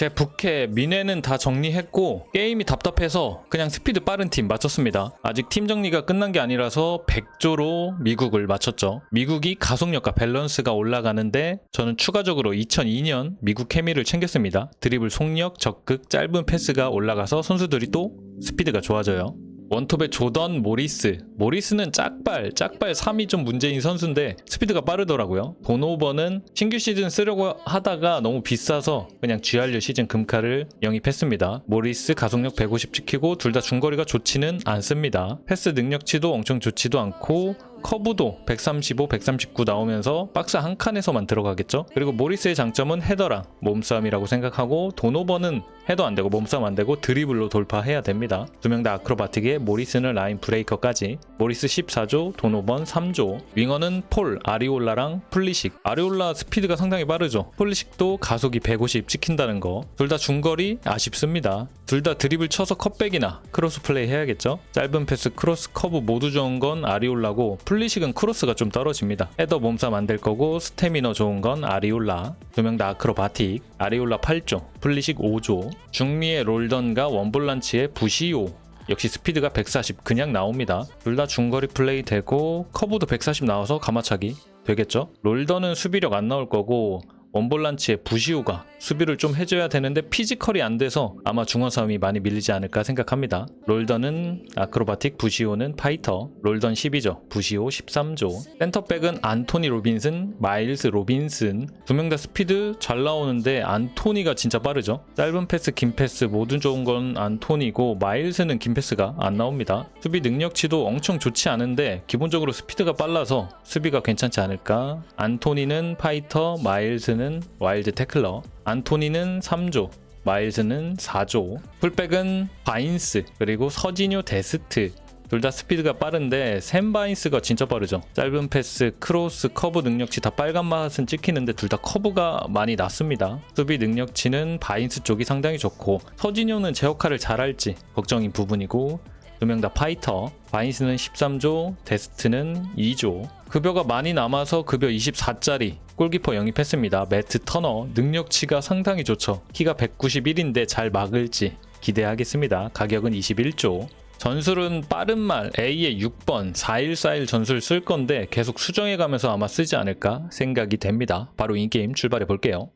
제 부캐 미네는 다 정리했고 게임이 답답해서 그냥 스피드 빠른 팀 맞췄습니다. 아직 팀 정리가 끝난 게 아니라서 100조로 미국을 맞췄죠. 미국이 가속력과 밸런스가 올라가는데 저는 추가적으로 2002년 미국 케미를 챙겼습니다. 드리블 속력, 적극, 짧은 패스가 올라가서 선수들이 또 스피드가 좋아져요. 원톱의 조던 모리스. 모리스는 짝발, 짝발 3이 좀 문제인 선수인데 스피드가 빠르더라고요. 도노버는 신규 시즌 쓰려고 하다가 너무 비싸서 그냥 쥐알류 시즌 금카를 영입했습니다. 모리스 가속력 150 지키고 둘 다 중거리가 좋지는 않습니다. 패스 능력치도 엄청 좋지도 않고 커브도 135, 139 나오면서 박스 한 칸에서만 들어가겠죠. 그리고 모리스의 장점은 헤더랑 몸싸움이라고 생각하고 도노버는 헤더 안 되고 몸싸움 안 되고 드리블로 돌파해야 됩니다. 두 명 다 아크로바틱에 모리스는 라인 브레이커까지. 모리스 14조, 도노번 3조. 윙어는 폴, 아리올라랑 플리식. 아리올라 스피드가 상당히 빠르죠. 플리식도 가속이 150 찍힌다는 거. 둘 다 중거리 아쉽습니다. 둘 다 드리블 쳐서 컷백이나 크로스 플레이 해야겠죠. 짧은 패스, 크로스, 커브 모두 좋은 건 아리올라고 플리식은 크로스가 좀 떨어집니다. 헤더 안될 거고 스태미너 좋은 건 아리올라. 두 명 다 아크로바틱. 아리올라 8조, 플리식 5조. 중미의 롤던과 원볼란치의 부시오. 역시 스피드가 140 그냥 나옵니다. 둘 다 중거리 플레이 되고 커브도 140 나와서 가마차기 되겠죠? 롤던은 수비력 안 나올 거고 원볼란치의 부시우가 수비를 좀 해줘야 되는데 피지컬이 안 돼서 아마 중원 싸움이 많이 밀리지 않을까 생각합니다. 롤던은 아크로바틱, 부시오는 파이터, 롤던 12조, 부시오 13조. 센터백은 안토니 로빈슨, 마일스 로빈슨. 두 명 다 스피드 잘 나오는데 안토니가 진짜 빠르죠. 짧은 패스, 긴 패스 모두 좋은 건 안토니고 마일스는 긴 패스가 안 나옵니다. 수비 능력치도 엄청 좋지 않은데 기본적으로 스피드가 빨라서 수비가 괜찮지 않을까. 안토니는 파이터, 마일스는 와일드 태클러. 안토니는 3조, 마일즈는 4조, 풀백은 바인스, 그리고 서지뉴 데스트. 둘 다 스피드가 빠른데 샘 바인스가 진짜 빠르죠. 짧은 패스, 크로스, 커브 능력치 다 빨간 맛은 찍히는데 둘 다 커브가 많이 낮습니다. 수비 능력치는 바인스 쪽이 상당히 좋고 서진효는 제 역할을 잘할지 걱정인 부분이고 두명다 파이터. 바인스는 13조, 데스트는 2조. 급여가 많이 남아서 급여 24짜리 골키퍼 영입했습니다. 매트 터너 능력치가 상당히 좋죠. 키가 191인데 잘 막을지 기대하겠습니다. 가격은 21조. 전술은 빠른 말 A의 6번 4141 전술 쓸 건데 계속 수정해 가면서 아마 쓰지 않을까 생각이 됩니다. 바로 인게임 출발해 볼게요.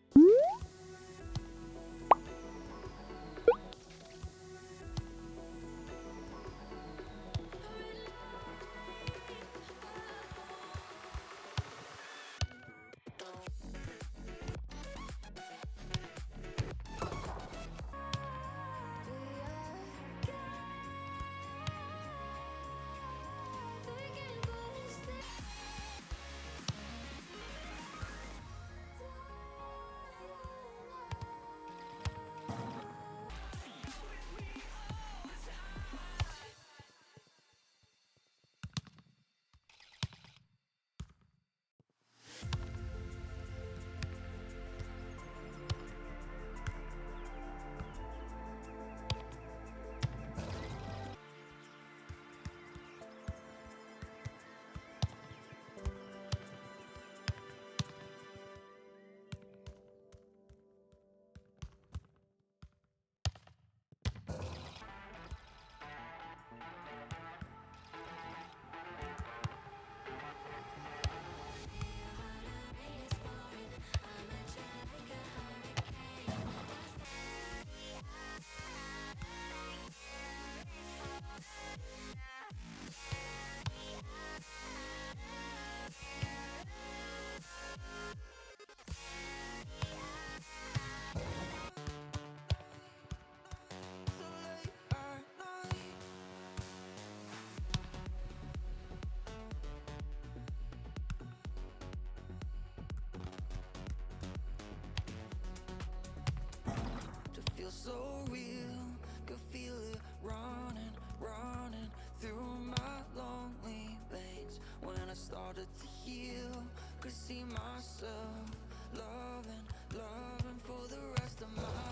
Could see myself loving, loving for the rest of my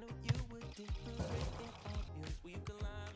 knew you were different. Collide.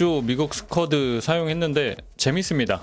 백조 미국 스쿼드 사용했는데 재밌습니다.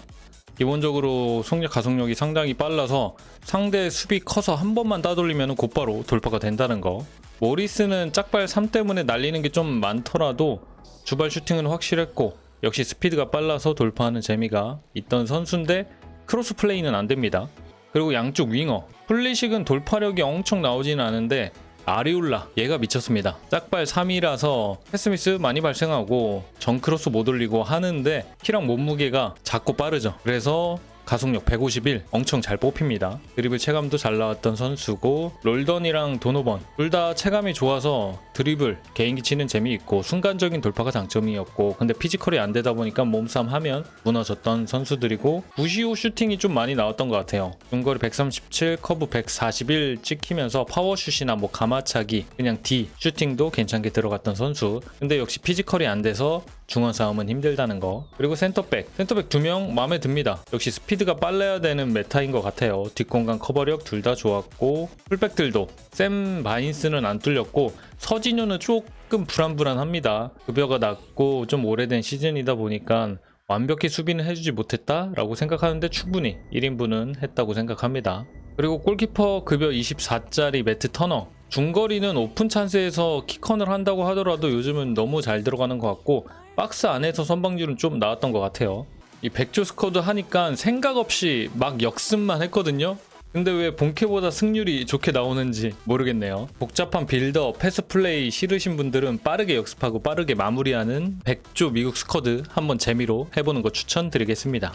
기본적으로 속력 가속력이 상당히 빨라서 상대 수비 커서 한 번만 따돌리면 곧바로 돌파가 된다는 거. 모리스는 짝발 3 때문에 날리는 게 좀 많더라도 주발 슈팅은 확실했고 역시 스피드가 빨라서 돌파하는 재미가 있던 선수인데 크로스 플레이는 안 됩니다. 그리고 양쪽 윙어 플리식은 돌파력이 엄청 나오지는 않은데 아리올라 얘가 미쳤습니다. 짝발 3이라서 패스미스 많이 발생하고 정크로스 못 올리고 하는데 키랑 몸무게가 작고 빠르죠. 그래서 가속력 151 엄청 잘 뽑힙니다. 드리블 체감도 잘 나왔던 선수고 롤던이랑 도노번 둘 다 체감이 좋아서 드리블 개인기 치는 재미있고 순간적인 돌파가 장점이었고 근데 피지컬이 안 되다 보니까 몸싸움 하면 무너졌던 선수들이고 부시오 슈팅이 좀 많이 나왔던 것 같아요. 중거리 137 커브 141 찍히면서 파워슛이나 뭐 가마차기 그냥 D 슈팅도 괜찮게 들어갔던 선수 근데 역시 피지컬이 안 돼서 중원 싸움은 힘들다는 거. 그리고 센터백. 센터백 두 명 마음에 듭니다. 역시 스피드 가 빨라야 되는 메타인 것 같아요. 뒷공간 커버력 둘 다 좋았고 풀백들도 샘 바인스는 안 뚫렸고 서진효는 조금 불안불안합니다. 급여가 낮고 좀 오래된 시즌이다 보니까 완벽히 수비는 해주지 못했다라고 생각하는데 충분히 1인분은 했다고 생각합니다. 그리고 골키퍼 급여 24짜리 매트 터너 중거리는 오픈 찬스에서 키컨을 한다고 하더라도 요즘은 너무 잘 들어가는 것 같고 박스 안에서 선방률은 좀 나왔던 것 같아요. 이 백조 스쿼드 하니까 생각 없이 막 역습만 했거든요. 근데 왜 본캐보다 승률이 좋게 나오는지 모르겠네요. 복잡한 빌더, 패스 플레이 싫으신 분들은 빠르게 역습하고 빠르게 마무리하는 백조 미국 스쿼드 한번 재미로 해보는 거 추천드리겠습니다.